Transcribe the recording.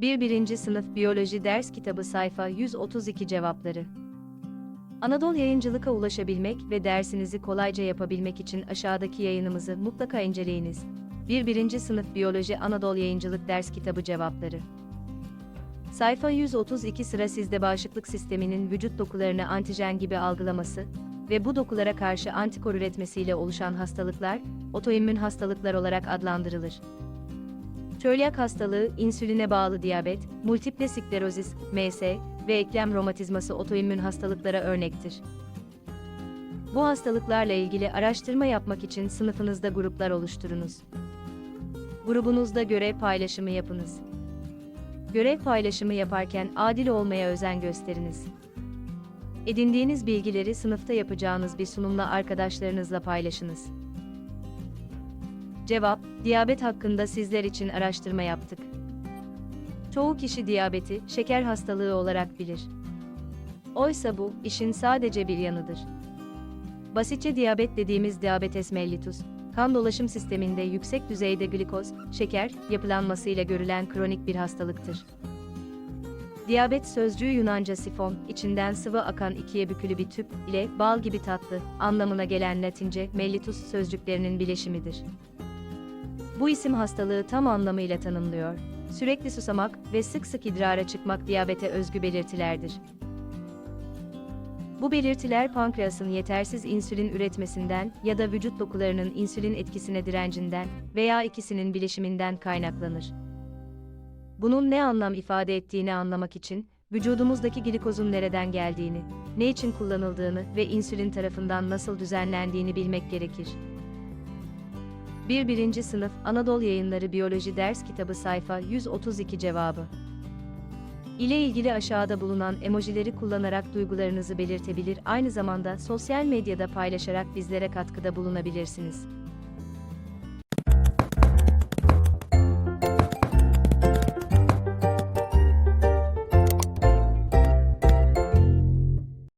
1. 1. Sınıf Biyoloji Ders Kitabı Sayfa 132 Cevapları Anadolu Yayıncılık'a ulaşabilmek ve dersinizi kolayca yapabilmek için aşağıdaki yayınımızı mutlaka inceleyiniz. 1. 1. Sınıf Biyoloji Anadolu Yayıncılık Ders Kitabı Cevapları Sayfa 132 sıra sizde bağışıklık sisteminin vücut dokularını antijen gibi algılaması ve bu dokulara karşı antikor üretmesiyle oluşan hastalıklar, otoimmün hastalıklar olarak adlandırılır. Çölyak hastalığı, insüline bağlı diyabet, multiple sklerozis, MS ve eklem romatizması otoimmün hastalıklara örnektir. Bu hastalıklarla ilgili araştırma yapmak için sınıfınızda gruplar oluşturunuz. Grubunuzda görev paylaşımı yapınız. Görev paylaşımı yaparken adil olmaya özen gösteriniz. Edindiğiniz bilgileri sınıfta yapacağınız bir sunumla arkadaşlarınızla paylaşınız. Cevap, diyabet hakkında sizler için araştırma yaptık. Çoğu kişi diyabeti, şeker hastalığı olarak bilir. Oysa bu, işin sadece bir yanıdır. Basitçe diyabet dediğimiz diabetes mellitus, kan dolaşım sisteminde yüksek düzeyde glikoz, şeker, yapılanmasıyla görülen kronik bir hastalıktır. Diyabet sözcüğü Yunanca sifon, içinden sıvı akan ikiye bükülü bir tüp ile bal gibi tatlı anlamına gelen Latince mellitus sözcüklerinin bileşimidir. Bu isim hastalığı tam anlamıyla tanımlıyor. Sürekli susamak ve sık sık idrara çıkmak diyabete özgü belirtilerdir. Bu belirtiler pankreasın yetersiz insülin üretmesinden ya da vücut dokularının insülin etkisine direncinden veya ikisinin bileşiminden kaynaklanır. Bunun ne anlam ifade ettiğini anlamak için, vücudumuzdaki glikozun nereden geldiğini, ne için kullanıldığını ve insülin tarafından nasıl düzenlendiğini bilmek gerekir. 1. 1. Sınıf Anadolu Yayınları Biyoloji Ders Kitabı Sayfa 132 Cevabı ile ilgili aşağıda bulunan emojileri kullanarak duygularınızı belirtebilir aynı zamanda sosyal medyada paylaşarak bizlere katkıda bulunabilirsiniz.